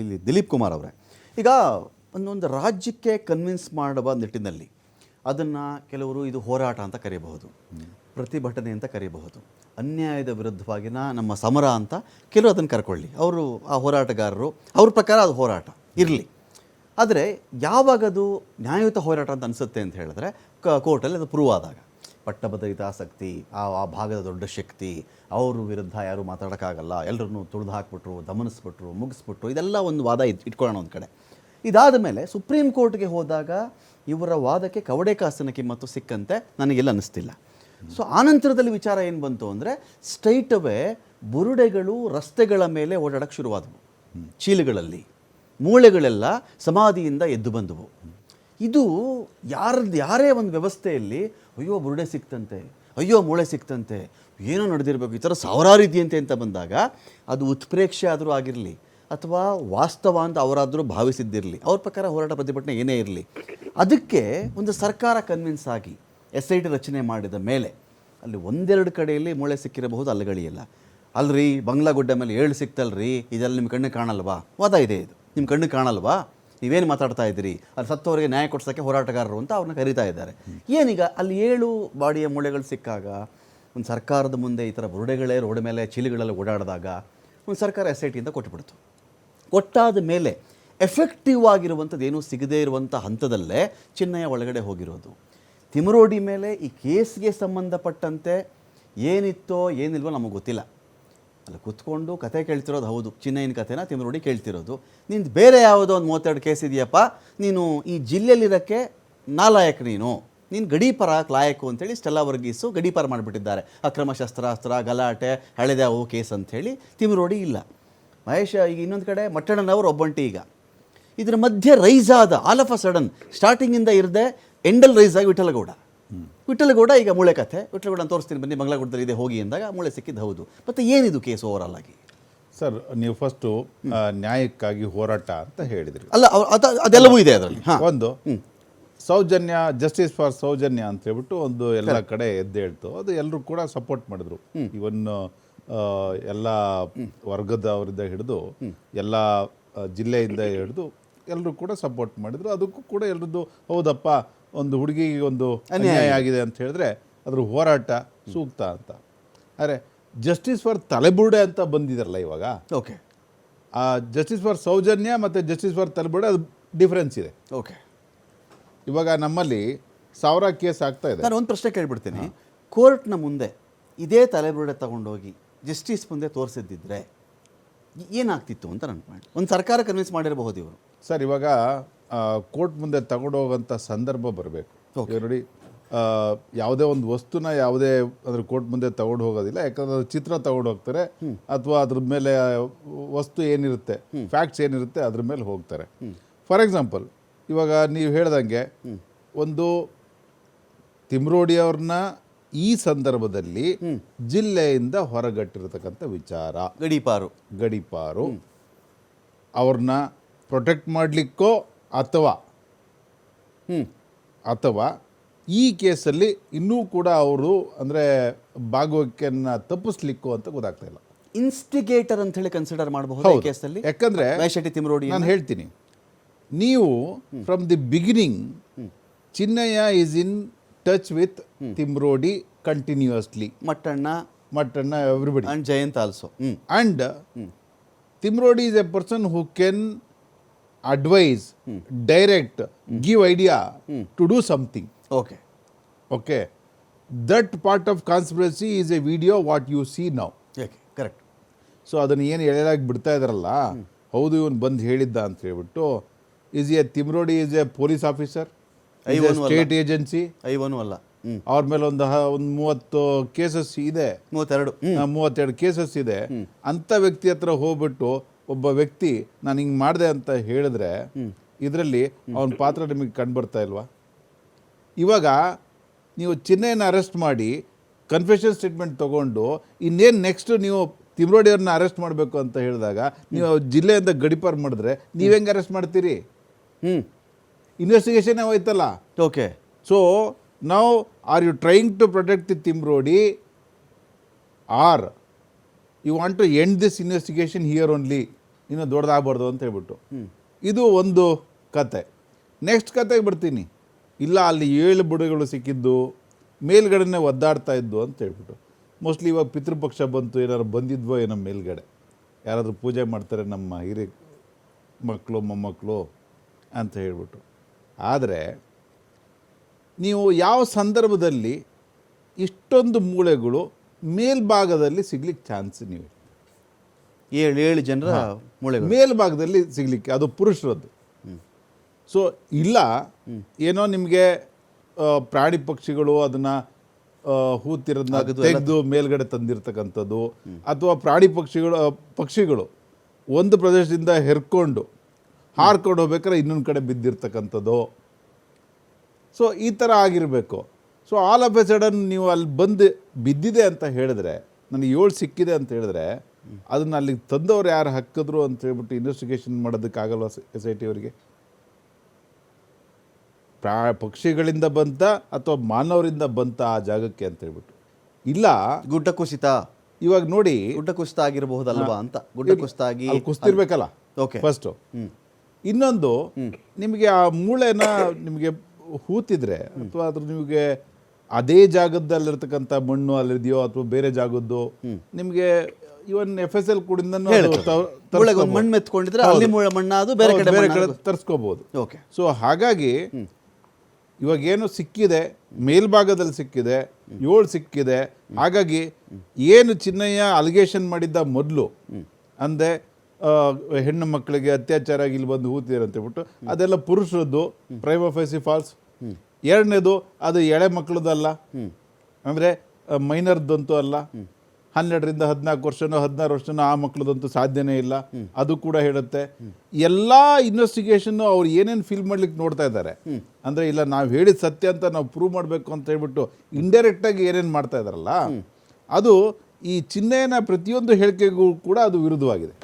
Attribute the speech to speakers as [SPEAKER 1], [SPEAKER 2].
[SPEAKER 1] ಇಲ್ಲಿ ದಿಲೀಪ್ ಕುಮಾರ್ ಅವರೇ. ಈಗ ಒಂದೊಂದು ರಾಜ್ಯಕ್ಕೆ ಕನ್ವಿನ್ಸ್ ಮಾಡುವ ನಿಟ್ಟಿನಲ್ಲಿ ಅದನ್ನು ಕೆಲವರು ಇದು ಹೋರಾಟ ಅಂತ ಕರೀಬಹುದು, ಪ್ರತಿಭಟನೆ ಅಂತ ಕರೀಬಹುದು, ಅನ್ಯಾಯದ ವಿರುದ್ಧವಾಗಿನ ನಮ್ಮ ಸಮರ ಅಂತ ಕೆಲವರು ಅದನ್ನು ಕರ್ಕೊಳ್ಳಿ. ಅವರು ಆ ಹೋರಾಟಗಾರರು, ಅವ್ರ ಪ್ರಕಾರ ಅದು ಹೋರಾಟ ಇರಲಿ. ಆದರೆ ಯಾವಾಗ ಅದು ನ್ಯಾಯಯುತ ಹೋರಾಟ ಅಂತ ಅನಿಸುತ್ತೆ ಅಂತ ಹೇಳಿದ್ರೆ ಕೋರ್ಟಲ್ಲಿ ಅದು ಪ್ರೂವ್ ಆದಾಗ. ಪಟ್ಟಭದ್ರ ಹಿತಾಸಕ್ತಿ ಆ ಆ ಭಾಗದ ದೊಡ್ಡ ಶಕ್ತಿ, ಅವ್ರ ವಿರುದ್ಧ ಯಾರು ಮಾತಾಡೋಕ್ಕಾಗಲ್ಲ. ಎಲ್ಲರನ್ನೂ ತುಳಿದು ಹಾಕ್ಬಿಟ್ರು, ದಮನಿಸ್ಬಿಟ್ರು, ಮುಗಿಸ್ಬಿಟ್ರು, ಇದೆಲ್ಲ ಒಂದು ವಾದ ಇಟ್ ಇಟ್ಕೊಳ್ಳೋಣ ಒಂದು ಕಡೆ. ಇದಾದ ಮೇಲೆ ಸುಪ್ರೀಂ ಕೋರ್ಟ್ಗೆ ಹೋದಾಗ ಇವರ ವಾದಕ್ಕೆ ಕವಡೆ ಕಾಸಿನ ಕಿಮ್ಮತ್ತು ಸಿಕ್ಕಂತೆ ನನಗೆಲ್ಲ ಅನ್ನಿಸ್ತಿಲ್ಲ. ಸೊ ಆನಂತರದಲ್ಲಿ ವಿಚಾರ ಏನು ಬಂತು ಅಂದರೆ, ಸ್ಟ್ರೈಟ್ ಅವೇ ಬುರುಡೆಗಳು ರಸ್ತೆಗಳ ಮೇಲೆ ಓಡಾಡಕ್ಕೆ ಶುರುವಾದವು. ಚೀಲಗಳಲ್ಲಿ, ಮೂಳೆಗಳೆಲ್ಲ ಸಮಾಧಿಯಿಂದ ಎದ್ದು ಬಂದವು. ಇದು ಯಾರದ್ದು ಯಾರೇ ಒಂದು ವ್ಯವಸ್ಥೆಯಲ್ಲಿ ಅಯ್ಯೋ ಬುರುಡೆ ಸಿಕ್ತಂತೆ. ಅಯ್ಯೋ, ಮೂಳೆ ಸಿಕ್ತಂತೆ. ಏನೋ ನಡೆದಿರಬೇಕು. ಈ ಥರ ಸಾವಿರಾರು ಇದೆಯಂತೆ ಅಂತ ಬಂದಾಗ ಅದು ಉತ್ಪ್ರೇಕ್ಷೆ ಆದರೂ ಆಗಿರಲಿ ಅಥವಾ ವಾಸ್ತವ ಅಂತ ಅವರಾದರೂ ಭಾವಿಸಿದ್ದಿರಲಿ. ಅವ್ರ ಪ್ರಕಾರ ಹೋರಾಟ ಪ್ರತಿಭಟನೆ ಏನೇ ಇರಲಿ. ಅದಕ್ಕೆ ಒಂದು ಸರ್ಕಾರ ಕನ್ವಿನ್ಸ್ ಆಗಿ ಎಸ್ ಐ ಟಿ ರಚನೆ ಮಾಡಿದ ಮೇಲೆ ಅಲ್ಲಿ ಒಂದೆರಡು ಕಡೆಯಲ್ಲಿ ಮೂಳೆ ಸಿಕ್ಕಿರಬಹುದು, ಅಲ್ಲಗಳಿಯಲ್ಲ. ಅಲ್ರಿ, ಬಂಗ್ಲಾಗುಡ್ಡ ಮೇಲೆ ಏಳು ಸಿಕ್ತಲ್ರಿ, ಇದೆಲ್ಲ ನಿಮ್ಮ ಕಣ್ಣಿಗೆ ಕಾಣಲ್ವಾ? ವಾದ ಇದೆ ಇದು. ನಿಮ್ಮ ಕಣ್ಣು ಕಾಣಲ್ವಾ? ನೀವೇನು ಮಾತಾಡ್ತಾ ಇದ್ದೀರಿ? ಅಲ್ಲಿ ಸತ್ತವರಿಗೆ ನ್ಯಾಯ ಕೊಡ್ಸೋಕ್ಕೆ ಹೋರಾಟಗಾರರು ಅಂತ ಅವ್ರನ್ನ ಕರೀತಾ ಇದ್ದಾರೆ. ಏನೀಗ ಅಲ್ಲಿ ಏಳು ಬಾಡಿಯ ಮೂಳೆಗಳು ಸಿಕ್ಕಾಗ ಒಂದು ಸರ್ಕಾರದ ಮುಂದೆ ಈ ಥರ ಬುರುಡೆಗಳೇ ರೋಡ್ ಮೇಲೆ ಚೀಲಿಗಳಲ್ಲಿ ಓಡಾಡಿದಾಗ ಒಂದು ಸರ್ಕಾರ ಎಸ್ ಐ ಟಿಯಿಂದ ಕೊಟ್ಟುಬಿಡ್ತು ಕೊಟ್ಟಾದ ಮೇಲೆ ಎಫೆಕ್ಟಿವ್ ಆಗಿರುವಂಥದ್ದು ಏನೂ ಸಿಗದೇ ಇರುವಂಥ ಹಂತದಲ್ಲೇ ಚಿನ್ನಯ್ಯ ಒಳಗಡೆ ಹೋಗಿರೋದು. ತಿಮರೋಡಿ ಮೇಲೆ ಈ ಕೇಸ್ಗೆ ಸಂಬಂಧಪಟ್ಟಂತೆ ಏನಿತ್ತೋ ಏನಿಲ್ವೋ ನಮಗೆ ಗೊತ್ತಿಲ್ಲ. ಅಲ್ಲಿ ಕುತ್ಕೊಂಡು ಕತೆ ಕೇಳ್ತಿರೋದು ಹೌದು. ಚಿನ್ನಯ್ಯನ ಕಥೆನ ತಿಮ್ರೋಡಿ ಕೇಳ್ತಿರೋದು. ನಿಂದು ಬೇರೆ ಯಾವುದೋ ಒಂದು ಮೂವತ್ತೆರಡು ಕೇಸ್ ಇದೆಯಪ್ಪ, ನೀನು ಈ ಜಿಲ್ಲೆಯಲ್ಲಿರೋಕ್ಕೆ ನಾಲಾಯಕ್ ನೀನು. ನೀನು ಗಡೀಪರ ಲಾಯಕು ಅಂತೇಳಿ ಸ್ಟೆಲ್ಲಾ ವರ್ಗೀಸು ಗಡೀಪಾರ ಮಾಡಿಬಿಟ್ಟಿದ್ದಾರೆ. ಅಕ್ರಮ ಶಸ್ತ್ರಾಸ್ತ್ರ, ಗಲಾಟೆ ಹಳೆದ್ಯಾವು ಕೇಸ್ ಅಂಥೇಳಿ ತಿಮ್ರೋಡಿ ಇಲ್ಲ. ಮಹೇಶ, ಈಗ ಇನ್ನೊಂದು ಕಡೆ ಮಟ್ಟಣ್ಣನವರು ಒಬ್ಬಂಟಿ ಈಗ. ಇದರ ಮಧ್ಯೆ ರೈಸ್ ಆದ ಆಲ್ ಆಫ್ ಅ ಸಡನ್ ಸ್ಟಾರ್ಟಿಂಗಿಂದ ಇರದೆ, ಎಂಡಲ್ ರೈಸ್ ಆಗಿ ವಿಠಲಗೌಡ. ವಿಠಲಗೌಡ ಈಗ ಮೂಳೆ ಕಥೆ. ವಿಠಲಗೌಡ ತೋರಿಸ್ತೀನಿ ಬನ್ನಿ ಬಂಗ್ಲಾಗುಡ್ಡದಲ್ಲಿ ಇದೆ ಹೋಗಿ ಅಂದಾಗ ಮೂಳೆ ಸಿಕ್ಕಿದ್ದು ಹೌದು. ಮತ್ತು ಏನಿದು ಕೇಸ್ ಓವರ್ ಆಗಿ?
[SPEAKER 2] ಸರ್ ನೀವು ಫಸ್ಟು ನ್ಯಾಯಕ್ಕಾಗಿ ಹೋರಾಟ ಅಂತ ಹೇಳಿದ್ರಿ.
[SPEAKER 1] ಅಲ್ಲ ಅದೆಲ್ಲವೂ ಇದೆ ಅದರಲ್ಲಿ.
[SPEAKER 2] ಒಂದು ಸೌಜನ್ಯ ಜಸ್ಟಿಸ್ ಫಾರ್ ಸೌಜನ್ಯ ಅಂತ ಹೇಳ್ಬಿಟ್ಟು ಒಂದು ಎಲ್ಲ ಕಡೆ ಎದ್ದೇಳ್ತು ಅದು ಎಲ್ಲರೂ ಕೂಡ ಸಪೋರ್ಟ್ ಮಾಡಿದ್ರು. ಇವನ್ ಎಲ್ಲ ವರ್ಗದವರಿಂದ ಹಿಡಿದು ಎಲ್ಲ ಜಿಲ್ಲೆಯಿಂದ ಹಿಡಿದು ಎಲ್ಲರೂ ಕೂಡ ಸಪೋರ್ಟ್ ಮಾಡಿದ್ರು. ಅದಕ್ಕೂ ಕೂಡ ಎಲ್ರದ್ದು ಹೌದಪ್ಪ ಒಂದು ಹುಡುಗಿಗೆ ಒಂದು ಅನ್ಯಾಯ ಆಗಿದೆ. ಅಂತ ಹೇಳಿದ್ರೆ ಅದ್ರ ಹೋರಾಟ ಸೂಕ್ತ ಅಂತ. ಆದರೆ ಜಸ್ಟಿಸ್ ಫಾರ್ ತಲೆಬುರುಡೆ ಅಂತ ಬಂದಿದಾರಲ್ಲ ಇವಾಗ?
[SPEAKER 1] ಓಕೆ.
[SPEAKER 2] ಆ ಜಸ್ಟಿಸ್ ಫಾರ್ ಸೌಜನ್ಯ ಮತ್ತು ಜಸ್ಟಿಸ್ ಫಾರ್ ತಲೆಬುರುಡೆ ಅದು ಡಿಫ್ರೆನ್ಸ್ ಇದೆ.
[SPEAKER 1] ಓಕೆ.
[SPEAKER 2] ಇವಾಗ ನಮ್ಮಲ್ಲಿ ಸಾವಿರ ಕೇಸ್ ಆಗ್ತಾ ಇದೆ.
[SPEAKER 1] ನಾನು ಒಂದು ಪ್ರಶ್ನೆ ಕೇಳಿಬಿಡ್ತೀನಿ. ಕೋರ್ಟ್ನ ಮುಂದೆ ಇದೇ ತಲೆಬುರುಡೆ ತಗೊಂಡೋಗಿ ಜಸ್ಟಿಸ್ ಮುಂದೆ ತೋರಿಸಿದ್ದಿದ್ರೆ ಏನಾಗ್ತಿತ್ತು ಅಂತ ನನ್ನ ಪಾಯಿಂಟ್ ಒಂದು ಸರ್ಕಾರ ಕನ್ವಿನ್ಸ್ ಮಾಡಿರಬಹುದು ಇವರು.
[SPEAKER 2] ಸರ್ ಇವಾಗ ಕೋರ್ಟ್ ಮುಂದೆ ತಗೊಂಡೋಗಂಥ ಸಂದರ್ಭ ಬರಬೇಕು. ನೋಡಿ ಯಾವುದೇ ಒಂದು ವಸ್ತುನ ಯಾವುದೇ ಅದ್ರ ಕೋರ್ಟ್ ಮುಂದೆ ತಗೊಂಡು ಹೋಗೋದಿಲ್ಲ ಯಾಕಂದ್ರೆ ಅದು ಚಿತ್ರ ತಗೊಂಡು ಹೋಗ್ತಾರೆ ಅಥವಾ ಅದ್ರ ಮೇಲೆ ವಸ್ತು ಏನಿರುತ್ತೆ ಫ್ಯಾಕ್ಟ್ಸ್ ಏನಿರುತ್ತೆ ಅದ್ರ ಮೇಲೆ ಹೋಗ್ತಾರೆ. ಫಾರ್ ಎಕ್ಸಾಂಪಲ್ ಇವಾಗ ನೀವು ಹೇಳ್ದಂಗೆ ಒಂದು ತಿಮ್ರೋಡಿಯವ್ರನ್ನ ಈ ಸಂದರ್ಭದಲ್ಲಿ ಜಿಲ್ಲೆಯಿಂದ ಹೊರಗಟ್ಟಿರತಕ್ಕಂಥ ವಿಚಾರ.
[SPEAKER 1] ಗಡಿಪಾರು
[SPEAKER 2] ಗಡಿಪಾರು ಅವ್ರನ್ನ ಪ್ರೊಟೆಕ್ಟ್ ಮಾಡಲಿಕ್ಕೋ ಅಥವಾ
[SPEAKER 1] ಹ್ಞೂ
[SPEAKER 2] ಅಥವಾ ಈ ಕೇಸಲ್ಲಿ ಇನ್ನೂ ಕೂಡ ಅವರು ಅಂದರೆ ಭಾಗವಹಿಕೆಯನ್ನು ತಪ್ಪಿಸ್ಲಿಕ್ಕು ಅಂತ ಗೊತ್ತಾಗ್ತಾ ಇಲ್ಲ.
[SPEAKER 1] ಇನ್ಸ್ಟಿಗೇಟರ್ ಅಂತ ಹೇಳಿ ಕನ್ಸಿಡರ್ ಮಾಡಬಹುದು ಈ ಕೇಸಲ್ಲಿ?
[SPEAKER 2] ಯಾಕಂದ್ರೆ
[SPEAKER 1] ಶೆಟ್ಟಿ ತಿಮರೋಡಿ
[SPEAKER 2] ನಾನು ಹೇಳ್ತೀನಿ. ನೀವು from the beginning Chinnayya is in touch with Timarodi continuously
[SPEAKER 1] Mattanna
[SPEAKER 2] Mattanna everybody
[SPEAKER 1] and Jayant also
[SPEAKER 2] and Timarodi is a person who can advise direct give idea to do something.
[SPEAKER 1] Okay
[SPEAKER 2] okay. That part of conspiracy is a video what you see now.
[SPEAKER 1] Okay correct
[SPEAKER 2] so ಅದನ್ನು ಏನು ಎಳೆಯಲಾಗಿ ಬಿಡ್ತಾ ಇದಾರಲ್ಲ ಹೌದು ಇವನು ಬಂದು ಹೇಳಿದ್ದ ಅಂತ ಹೇಳ್ಬಿಟ್ಟು is a Timarodi is a police officer
[SPEAKER 1] ಐವನು ಅಲ್ಲ.
[SPEAKER 2] ಸ್ಟೇಟ್ ಏಜೆನ್ಸಿ
[SPEAKER 1] ಐವನು ಅಲ್ಲ.
[SPEAKER 2] ಅವ್ರ ಮೇಲೆ ಒಂದು ಹ- ಒಂದು ಮೂವತ್ತು ಕೇಸಸ್ ಇದೆ.
[SPEAKER 1] ಮೂವತ್ತೆರಡು.
[SPEAKER 2] ಮೂವತ್ತೆರಡು ಕೇಸಸ್ ಇದೆ. ಅಂಥ ವ್ಯಕ್ತಿ ಹತ್ರ ಹೋಗ್ಬಿಟ್ಟು ಒಬ್ಬ ವ್ಯಕ್ತಿ ನಾನು ಹಿಂಗೆ ಮಾಡಿದೆ ಅಂತ ಹೇಳಿದ್ರೆ ಇದರಲ್ಲಿ ಅವನ ಪಾತ್ರ ನಿಮಗೆ ಕಂಡುಬರ್ತಾ ಇಲ್ವಾ? ಇವಾಗ ನೀವು ಚಿನ್ನೆಯನ್ನು ಅರೆಸ್ಟ್ ಮಾಡಿ ಕನ್ಫೆಷನ್ ಸ್ಟೇಟ್ಮೆಂಟ್ ತೊಗೊಂಡು ಇನ್ನೇನು ನೆಕ್ಸ್ಟ್ ನೀವು ತಿಮ್ರೋಡಿಯವ್ರನ್ನ ಅರೆಸ್ಟ್ ಮಾಡಬೇಕು ಅಂತ ಹೇಳಿದಾಗ ನೀವು ಜಿಲ್ಲೆಯಿಂದ ಗಡಿಪಾರು ಮಾಡಿದ್ರೆ ನೀವು ಹೆಂಗೆ ಅರೆಸ್ಟ್ ಮಾಡ್ತೀರಿ?
[SPEAKER 1] ಹ್ಞೂ
[SPEAKER 2] ಇನ್ವೆಸ್ಟಿಗೇಷನ್ ಹೋಯ್ತಲ್ಲ.
[SPEAKER 1] ಓಕೆ.
[SPEAKER 2] ಸೊ ನಾವು are you trying to protect the Timarodi? Are you want to end this investigation here only ಇನ್ನು ದೊಡ್ಡದಾಗಬಾರ್ದು ಅಂತ ಹೇಳ್ಬಿಟ್ಟು. ಇದು ಒಂದು ಕತೆ. ನೆಕ್ಸ್ಟ್ ಕತೆಗೆ ಬರ್ತೀನಿ. ಇಲ್ಲ ಅಲ್ಲಿ ಏಳು ಬುಡಗಳು ಸಿಕ್ಕಿದ್ದು ಮೇಲ್ಗಡೆನೆ ಒದ್ದಾಡ್ತಾ ಇದ್ದು ಅಂತ ಹೇಳ್ಬಿಟ್ಟು. ಮೋಸ್ಟ್ಲಿ ಇವಾಗ ಪಿತೃಪಕ್ಷ ಬಂತು ಏನಾದ್ರು ಬಂದಿದ್ವೋ ಏನೋ ಮೇಲ್ಗಡೆ. ಯಾರಾದರೂ ಪೂಜೆ ಮಾಡ್ತಾರೆ ನಮ್ಮ ಹಿರಿಯ ಮಕ್ಕಳು ಮೊಮ್ಮಕ್ಕಳು ಅಂತ ಹೇಳ್ಬಿಟ್ಟು. ಆದರೆ ನೀವು ಯಾವ ಸಂದರ್ಭದಲ್ಲಿ ಇಷ್ಟೊಂದು ಮೂಳೆಗಳು ಮೇಲ್ಭಾಗದಲ್ಲಿ ಸಿಗ್ಲಿಕ್ಕೆ ಚಾನ್ಸ್ ನೀವು
[SPEAKER 1] ಏಳು ಏಳು ಜನರ ಮೂಳೆಗಳು.
[SPEAKER 2] ಮೇಲ್ಭಾಗದಲ್ಲಿ ಸಿಗ್ಲಿಕ್ಕೆ ಅದು ಪುರುಷರದ್ದು. ಸೊ ಇಲ್ಲ ಏನೋ ನಿಮಗೆ ಪ್ರಾಣಿ ಪಕ್ಷಿಗಳು ಅದನ್ನ ಹೂತಿರೋದನ್ನ ತೆಗೆದು ಮೇಲ್ಗಡೆ ತಂದಿರ್ತಕ್ಕಂಥದ್ದು ಅಥವಾ ಪ್ರಾಣಿ ಪಕ್ಷಿಗಳು ಪಕ್ಷಿಗಳು ಒಂದು ಪ್ರದೇಶದಿಂದ ಹೆರ್ಕೊಂಡು ಹಾರ್ಕೊಂಡು ಹೋಗ್ಬೇಕಾದ್ರೆ ಇನ್ನೊಂದು ಕಡೆ ಬಿದ್ದಿರ್ತಕ್ಕಂಥದ್ದು. ಸೊ ಈ ಥರ ಆಗಿರಬೇಕು. So all of a sudden ನೀವು ಅಲ್ಲಿ ಬಂದು ಬಿದ್ದಿದೆ ಅಂತ ಹೇಳಿದ್ರೆ ನನಗೆ ಏಳು ಸಿಕ್ಕಿದೆ ಅಂತ ಹೇಳಿದ್ರೆ ಅದನ್ನ ಅಲ್ಲಿಗೆ ತಂದವ್ರು ಯಾರು ಹಾಕಿದ್ರು ಅಂತ ಹೇಳ್ಬಿಟ್ಟು ಇನ್ವೆಸ್ಟಿಗೇಷನ್ ಮಾಡೋದಕ್ಕಾಗಲ್ವ ಎಸ್ ಐ ಟಿ ಅವರಿಗೆ? ಪ್ರಾ ಪಕ್ಷಿಗಳಿಂದ ಬಂತ ಅಥವಾ ಮಾನವರಿಂದ ಬಂತ ಆ ಜಾಗಕ್ಕೆ ಅಂತ ಹೇಳ್ಬಿಟ್ಟು. ಇಲ್ಲ.
[SPEAKER 1] ಗುಡ್ಡ ಕುಸಿತ
[SPEAKER 2] ಇವಾಗ ನೋಡಿ.
[SPEAKER 1] ಗುಡ್ಡ ಕುಸಿತ ಆಗಿರಬಹುದಲ್ವಾ ಅಂತ? ಗುಡ್ಡ ಕುಸಿತ ಆಗಿ
[SPEAKER 2] ಅಲ್ಲಿ ಕುಸ್ತಿರ್ಬೇಕಲ್ಲ?
[SPEAKER 1] ಓಕೆ
[SPEAKER 2] ಫಸ್ಟು ಇನ್ನೊಂದು ನಿಮಗೆ ಆ ಮೂಳೆನ ನಿಮಗೆ ಹೂತಿದ್ರೆ ಅಥವಾ ಅದ್ರ ನಿಮಗೆ ಅದೇ ಜಾಗದಲ್ಲಿರ್ತಕ್ಕಂಥ ಮಣ್ಣು ಅಲ್ಲಿದೆಯೋ ಅಥವಾ ಬೇರೆ ಜಾಗದ್ದು ನಿಮಗೆ ಇವನ್ ಎಫ್ ಎಸ್ ಎಲ್ ಕೂಡಿಂದ
[SPEAKER 1] ಮಣ್ಣು ಮೆತ್ಕೊಂಡಿದ್ರೆ ಅಲ್ಲಿ ಮಣ್ಣಾದು ಬೇರೆ ಕಡೆ
[SPEAKER 2] ಬೇರೆ ಕಡೆ ತರಿಸ್ಕೋಬಹುದು
[SPEAKER 1] ಓಕೆ.
[SPEAKER 2] ಸೊ ಹಾಗಾಗಿ ಇವಾಗ ಏನು ಸಿಕ್ಕಿದೆ ಮೇಲ್ಭಾಗದಲ್ಲಿ ಸಿಕ್ಕಿದೆ ಏಳು ಸಿಕ್ಕಿದೆ ಹಾಗಾಗಿ ಏನು ಚಿನ್ನಯ್ಯ ಅಲಿಗೇಷನ್ ಮಾಡಿದ್ದ ಮೊದಲು ಅಂದೆ ಹೆಣ್ಣು ಮಕ್ಕಳಿಗೆ ಅತ್ಯಾಚಾರ ಆಗಿ ಇಲ್ಲಿ ಬಂದು ಹೂತಿದ್ದಾರೆ ಅಂತ ಹೇಳ್ಬಿಟ್ಟು ಅದೆಲ್ಲ ಪುರುಷರದ್ದು ಪ್ರೈಮಫೈಸಿ ಫಾಲ್ಸ್ ಎರಡನೇದು ಅದು ಎಳೆ ಮಕ್ಕಳದಲ್ಲ. ಅಂದರೆ ಮೈನರ್ದಂತೂ ಅಲ್ಲ. ಹನ್ನೆರಡರಿಂದ ಹದಿನಾಲ್ಕು ವರ್ಷನೋ, ಹದಿನಾರು ವರ್ಷನೋ ಆ ಮಕ್ಕಳದಂತೂ ಸಾಧ್ಯನೇ ಇಲ್ಲ. ಅದು ಕೂಡ ಹೇಳುತ್ತೆ. ಎಲ್ಲ ಇನ್ವೆಸ್ಟಿಗೇಷನ್ ಅವ್ರು ಏನೇನು ಫಿಲ್ ಮಾಡ್ಲಿಕ್ಕೆ ನೋಡ್ತಾ ಇದ್ದಾರೆ. ಅಂದರೆ, ಇಲ್ಲ, ನಾವು ಹೇಳಿದ ಸತ್ಯ ಅಂತ ನಾವು ಪ್ರೂವ್ ಮಾಡಬೇಕು ಅಂತ ಹೇಳ್ಬಿಟ್ಟು ಇಂಡೈರೆಕ್ಟಾಗಿ ಏನೇನು ಮಾಡ್ತಾ ಇದ್ದಾರಲ್ಲ, ಅದು ಈ ಚಿಹ್ನೆಯನ್ನು ಪ್ರತಿಯೊಂದು ಹೇಳಿಕೆಗೂ ಕೂಡ ಅದು ವಿರುದ್ಧವಾಗಿದೆ.